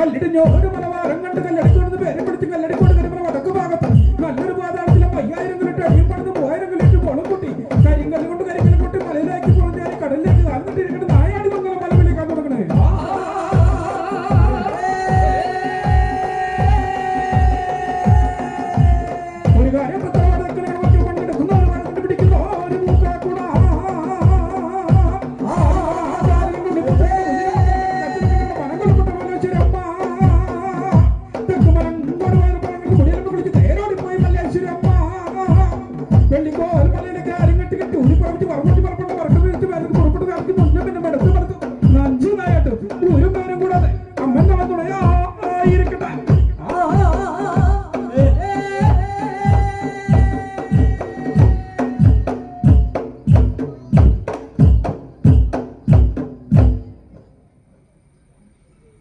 കല്ലിടിഞ്ഞോ ഒരു മലവാരം കണ്ട് കല്ലടിക്കൊണ്ട്